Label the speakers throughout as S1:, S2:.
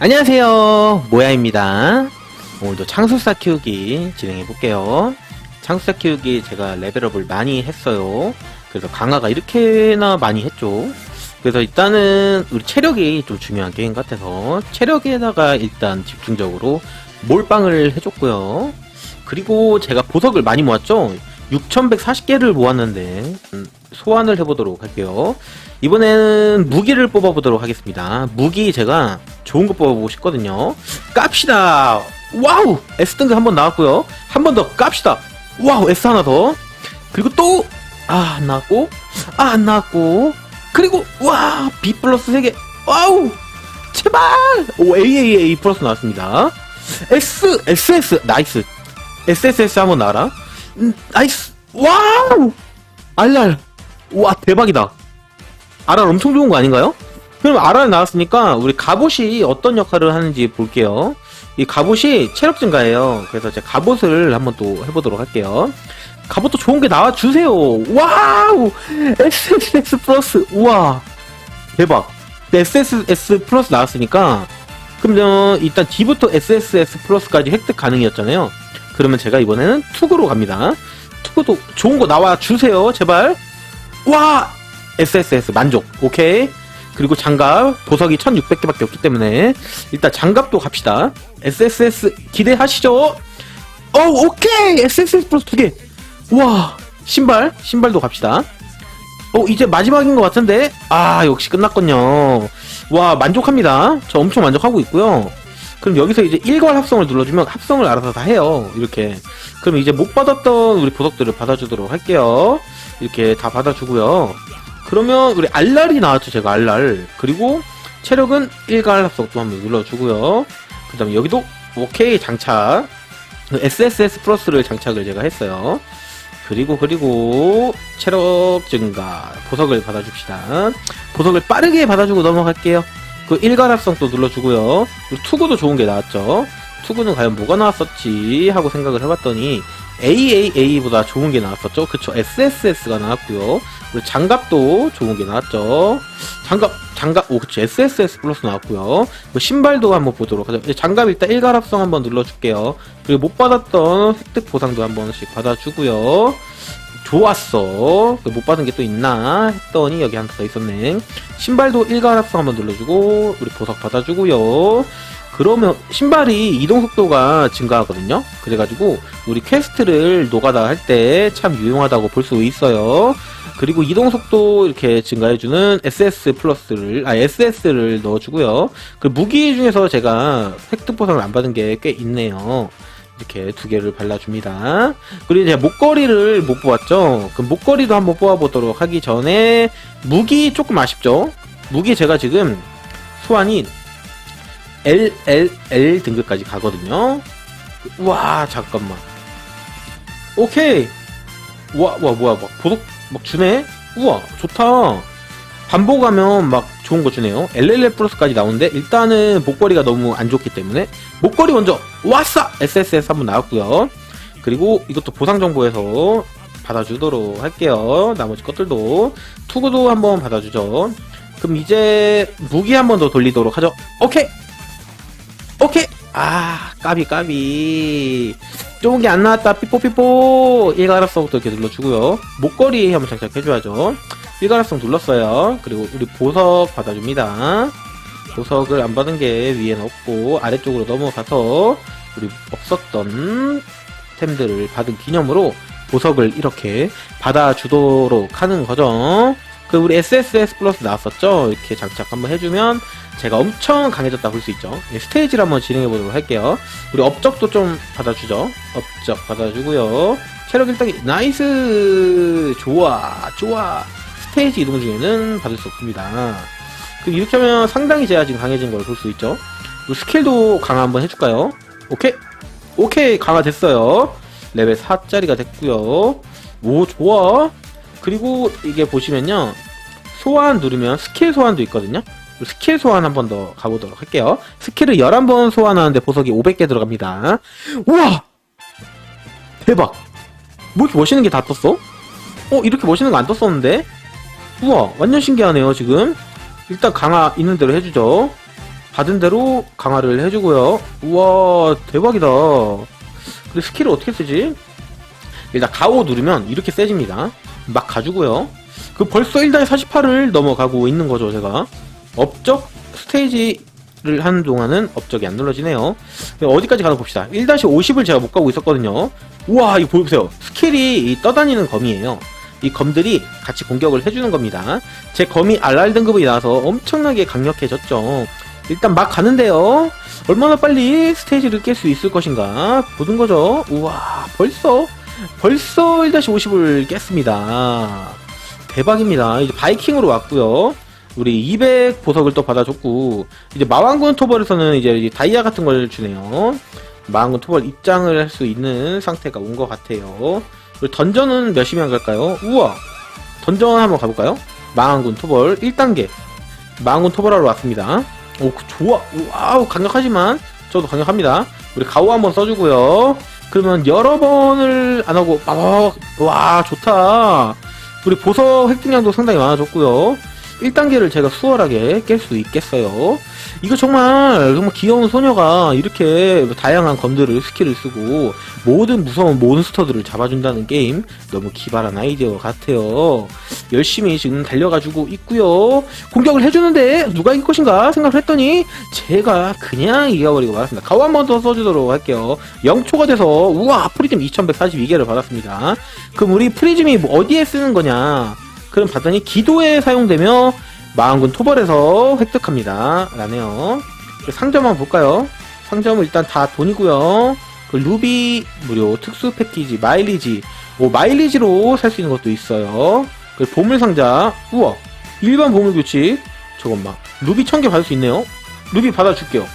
S1: 안녕하세요. 모야입니다. 오늘도 창술사 키우기 진행해 볼게요. 창술사 키우기 제가 레벨업을 많이 했어요. 그래서 강화가 이렇게나 많이 했죠. 그래서 일단은 우리 체력이 좀 중요한 게임 같아서 체력에다가 일단 집중적으로 몰빵을 해줬고요. 그리고 제가 보석을 많이 모았죠 6140개를 모았는데 음, 소환을 해보도록 할게요 이번에는 무기를 뽑아보도록 하겠습니다. 무기 제가 좋은 거 뽑아보고 싶거든요. 깝시다! 와우! S등급 한 번 나왔고요. 한 번 더 깝시다! 와우! S 하나 더. 그리고 또, 아, 안 나왔고, 아, 안 나왔고, 그리고, 와! B 플러스 3개. 와우! 제발! 오, AAA 플러스 나왔습니다. S, SS, 나이스. SSS 한번 나와라. 음, 나이스! 와우! 알랄! 와, 대박이다. 아랄 엄청 좋은 거 아닌가요? 그럼 아랄 나왔으니까 우리 갑옷이 어떤 역할을 하는지 볼게요. 이 갑옷이 체력 증가예요. 그래서 제가 갑옷을 한번 또 해보도록 할게요. 갑옷도 좋은 게 나와주세요. 와우! SSS 플러스. 우와. 대박. SSS 플러스 나왔으니까 그러면 일단 D부터 SSS 플러스까지 획득 가능이었잖아요. 그러면 제가 이번에는 투구로 갑니다. 투구도 좋은 거 나와 주세요. 제발. 와! SSS 만족. 오케이. 그리고 장갑 보석이 1600개밖에 없기 때문에 일단 장갑도 갑시다. SSS 기대하시죠. 어, 오케이. SSS 플러스 두 개. 와, 신발, 신발도 갑시다. 어, 이제 마지막인 것 같은데. 아, 역시 끝났군요. 와, 만족합니다. 저 엄청 만족하고 있고요. 그럼 여기서 이제 일괄 합성을 눌러주면 합성을 알아서 다 해요. 이렇게. 그럼 이제 못 받았던 우리 보석들을 받아주도록 할게요. 이렇게 다 받아주고요. 그러면 우리 알랄이 나왔죠 제가 알랄 그리고 체력은 일괄 합성도 한번 눌러주고요 그 다음에 여기도 오케이 장착 SSS 플러스를 장착을 제가 했어요 그리고 그리고 체력 증가 보석을 받아줍시다 보석을 빠르게 받아주고 넘어갈게요 그 일괄 합성 또 눌러주고요 그리고 투구도 좋은 게 나왔죠 투구는 과연 뭐가 나왔었지 하고 생각을 해봤더니 AAA보다 좋은 게 나왔었죠 그쵸 SSS가 나왔고요 그리고 장갑도 좋은 게 나왔죠. 장갑, 장갑, 오, 그치. SSS 플러스 나왔고요. 그 신발도 한번 보도록 하죠. 장갑 일단 일괄 합성 한번 눌러줄게요. 그리고 못 받았던 획득 보상도 한 번씩 받아주고요. 좋았어. 그못 받은 게 또 있나 했더니 여기 더 있었네. 신발도 일괄 합성 한번 눌러주고 우리 보석 받아주고요. 그러면 신발이 이동 속도가 증가하거든요. 그래가지고 우리 퀘스트를 노가다 할 때 참 유용하다고 볼 수 있어요. 그리고 이동 속도 이렇게 증가해주는 SS 플러스를 아 SS를 넣어주고요. 그 무기 중에서 제가 획득 보상을 안 받은 게 꽤 있네요. 이렇게 두 개를 발라줍니다. 그리고 이제 목걸이를 못 뽑았죠. 그 목걸이도 한번 뽑아보도록 하기 전에 무기 조금 아쉽죠. 무기 제가 지금 소환이 LLL 등급까지 가거든요. 와 잠깐만. 오케이. 와, 와, 뭐야, 막, 보석, 막 주네? 우와, 좋다. 반복하면 막 좋은 거 주네요. LLL 플러스까지 나오는데, 일단은 목걸이가 너무 안 좋기 때문에, 목걸이 먼저, 왔어! SSS 한번 나왔고요 그리고 이것도 보상 정보에서 받아주도록 할게요. 나머지 것들도. 투구도 한번 받아주죠. 그럼 이제, 무기 한번 더 돌리도록 하죠. 오케이! 오케이! 아, 까비, 까비. 좋은 게 안 나왔다. 삐뽀삐뽀. 일가락성부터 이렇게 눌러주고요. 목걸이 한번 장착해줘야죠. 일가락성 눌렀어요. 그리고 우리 보석 받아줍니다. 보석을 안 받은 게 위엔 없고 아래쪽으로 넘어가서 우리 없었던 템들을 받은 기념으로 보석을 이렇게 받아주도록 하는 거죠. 그 우리 SSS 플러스 나왔었죠? 이렇게 장착 한번 해주면 제가 엄청 강해졌다 볼 수 있죠. 예, 스테이지를 한번 진행해 보도록 할게요. 우리 업적도 좀 받아주죠. 업적 받아주고요. 체력 1단계 나이스 좋아 좋아 스테이지 이동 중에는 받을 수 없습니다. 그 이렇게 하면 상당히 제가 지금 강해진 걸 볼 수 있죠. 그리고 스킬도 강화 한번 해줄까요? 오케이 오케이 강화됐어요. 레벨 4짜리가 됐고요. 오 좋아. 그리고 이게 보시면요. 소환 누르면 스킬 소환도 있거든요. 스킬 소환 한 번 더 가보도록 할게요. 스킬을 11번 소환하는데 보석이 500개 들어갑니다. 우와! 대박! 뭐 이렇게 멋있는 게 다 떴어? 어, 이렇게 멋있는 거 안 떴었는데? 우와, 완전 신기하네요, 지금. 일단 강화 있는 대로 해주죠. 받은 대로 강화를 해주고요. 우와, 대박이다. 근데 스킬을 어떻게 쓰지? 일단 가오 누르면 이렇게 세집니다. 막 가주고요. 그 벌써 1-48을 넘어가고 있는 거죠, 제가. 업적 스테이지를 하는 동안은 업적이 안 눌러지네요. 어디까지 가나 봅시다. 1-50을 제가 못 가고 있었거든요. 우와, 이거 보세요. 스킬이 이 떠다니는 검이에요. 이 검들이 같이 공격을 해주는 겁니다. 제 검이 RR 등급이 나와서 엄청나게 강력해졌죠. 일단 막 가는데요. 얼마나 빨리 스테이지를 깰 수 있을 것인가 보는 거죠. 우와, 벌써 벌써 1-50을 깼습니다. 대박입니다. 이제 바이킹으로 왔고요. 우리 200 보석을 또 받아줬고 이제 마왕군 토벌에서는 이제 이 다이아 같은 걸 주네요. 마왕군 토벌 입장을 할 수 있는 상태가 온 것 같아요. 그리고 던전은 몇이면 갈까요? 우와! 던전 한번 가볼까요? 마왕군 토벌 1단계. 마왕군 토벌하러 왔습니다. 오, 그 좋아. 와우, 강력하지만 저도 강력합니다. 우리 가오 한번 써주고요. 그러면 여러 번을 안 하고, 아, 와, 좋다. 우리 보석 획득량도 상당히 많아졌고요. 1단계를 제가 수월하게 깰 수 있겠어요. 이거 정말 정말 귀여운 소녀가 이렇게 다양한 검들을 스킬을 쓰고 모든 무서운 몬스터들을 잡아준다는 게임 너무 기발한 아이디어 같아요. 열심히 지금 달려가지고 있고요. 공격을 해주는데 누가 이길 것인가 생각을 했더니 제가 그냥 이겨버리고 말았습니다. 가오 한 번 더 써주도록 할게요. 0초가 돼서 우와 프리즘 2142개를 받았습니다. 그럼 우리 프리즘이 뭐 어디에 쓰는 거냐? 그럼 봤더니 기도에 사용되며 마왕군 토벌에서 획득합니다. 라네요. 상점 한번 볼까요? 상점은 일단 다 돈이고요. 그 루비 무료 특수 패키지 마일리지 오 마일리지로 살 수 있는 것도 있어요. 그 보물 상자 우와 일반 보물 규칙 저것만 루비 1000개 받을 수 있네요. 루비 받아줄게요.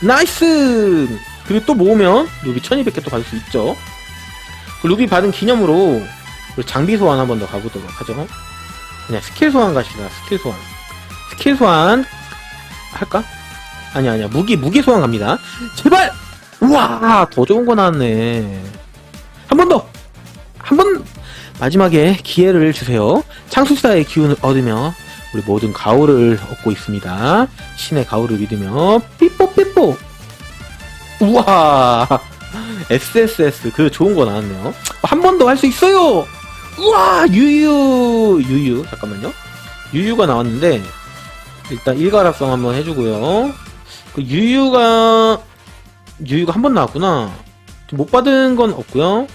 S1: 나이스! 그리고 또 모으면 루비 1200개 또 받을 수 있죠. 그 루비 받은 기념으로 그리고 장비 소환 한 번 더 가보도록 하죠. 그냥 스킬 소환 가시다. 스킬 소환. 스킬 소환 할까? 아니 아니야. 무기 무기 소환 갑니다. 제발. 우와 더 좋은 거 나왔네. 한 번 더. 한 번 마지막에 기회를 주세요. 창술사의 기운을 얻으며 우리 모든 가오를 얻고 있습니다. 신의 가오를 믿으며 삐뽀 삐뽀. 우와 SSS 그 좋은 거 나왔네요. 한 번 더 할 수 있어요. 우와 유유 유유 잠깐만요. 유유가 나왔는데 일단 일가락성 한번 해주고요. 그 유유가 유유가 한 번 나왔구나. 못 받은 건 없고요.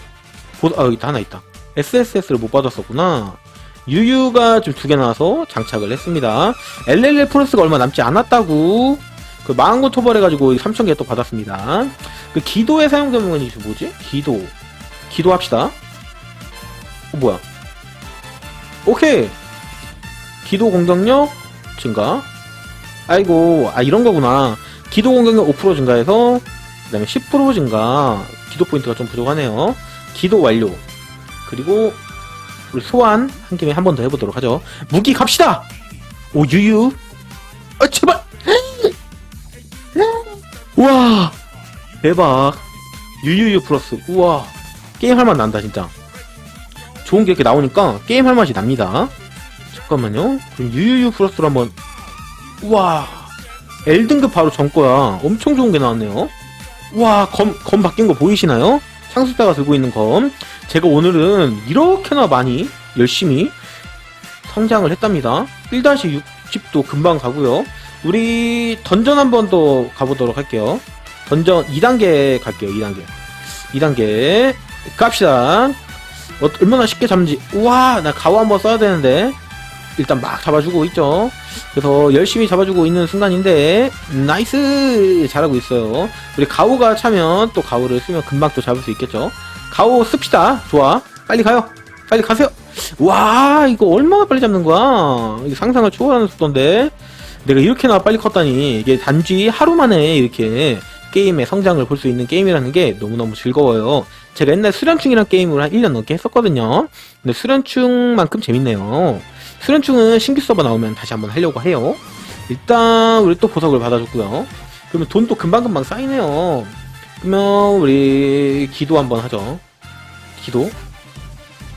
S1: 보, 아 여기 하나 있다. SSS를 못 받았었구나. 유유가 지금 두개 나와서 장착을 했습니다. LLL 플러스가 얼마 남지 않았다고 그 마한고 토벌해가지고 3,000개 또 받았습니다. 그 기도에 사용되는 건 이게 뭐지? 기도. 기도합시다. 어, 뭐야? 오케이. 기도 공격력 증가. 아이고, 아, 이런 거구나. 기도 공격력 5% 증가해서, 그 다음에 10% 증가. 기도 포인트가 좀 부족하네요. 기도 완료. 그리고, 우리 소환 한 김에 한 번 더 해보도록 하죠. 무기 갑시다! 오, 유유. 아, 제발! 우와! 대박. 유유유 플러스. 우와. 게임 할 맛 난다, 진짜. 좋은 게 이렇게 나오니까 게임 할 맛이 납니다. 잠깐만요. 그럼 유유유 플러스로 한번. 우와. L등급 바로 전 거야. 엄청 좋은 게 나왔네요. 우와, 검, 검 바뀐 거 보이시나요? 창수자가 들고 있는 검. 제가 오늘은 이렇게나 많이 열심히 성장을 했답니다. 1-60도 금방 가고요. 우리 던전 한 번 더 가보도록 할게요. 던전 2단계 갈게요. 2단계. 2단계 갑시다. 어, 얼마나 쉽게 잡는지. 우와, 나 가오 한번 써야 되는데. 일단 막 잡아주고 있죠. 그래서 열심히 잡아주고 있는 순간인데, 나이스! 잘하고 있어요. 우리 가오가 차면 또 가오를 쓰면 금방 또 잡을 수 있겠죠. 가오 씁시다. 좋아. 빨리 가요. 빨리 가세요. 와, 이거 얼마나 빨리 잡는 거야? 이거 상상을 초월하는 속도인데. 내가 이렇게나 빨리 컸다니. 이게 단지 하루 만에 이렇게 게임의 성장을 볼 수 있는 게임이라는 게 너무너무 즐거워요. 제가 옛날 수련충이란 게임을 한 1년 넘게 했었거든요. 근데 수련충만큼 재밌네요. 수련충은 신규 서버 나오면 다시 한번 하려고 해요. 일단 우리 또 보석을 받아줬고요. 그러면 돈도 금방금방 쌓이네요. 그러면 우리 기도 한번 하죠. 기도.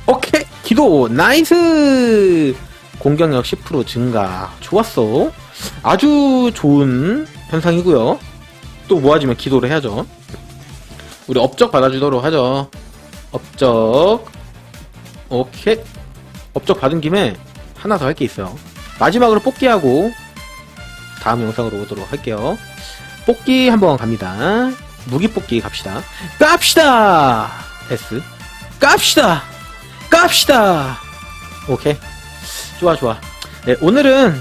S1: 오케이 기도 나이스 공격력 10% 증가 좋았어 아주 좋은 현상이고요. 또 모아지면 기도를 해야죠. 우리 업적 받아주도록 하죠. 업적. 오케이. 업적 받은 김에 하나 더 할 게 있어요. 마지막으로 뽑기하고 다음 영상으로 오도록 할게요. 뽑기 한번 갑니다. 무기 뽑기 갑시다. 깝시다! S. 깝시다! 깝시다! 오케이. 좋아, 좋아. 네, 오늘은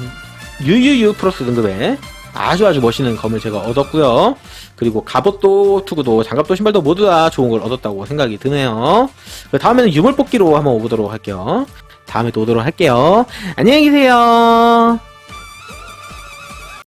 S1: 유유유 프로스 등급의 아주 아주 멋있는 검을 제가 얻었고요. 그리고 갑옷도 투구도 장갑도 신발도 모두 다 좋은 걸 얻었다고 생각이 드네요. 그 다음에는 유물 뽑기로 한번 오도록 할게요. 다음에 또 오도록 할게요. 안녕히 계세요.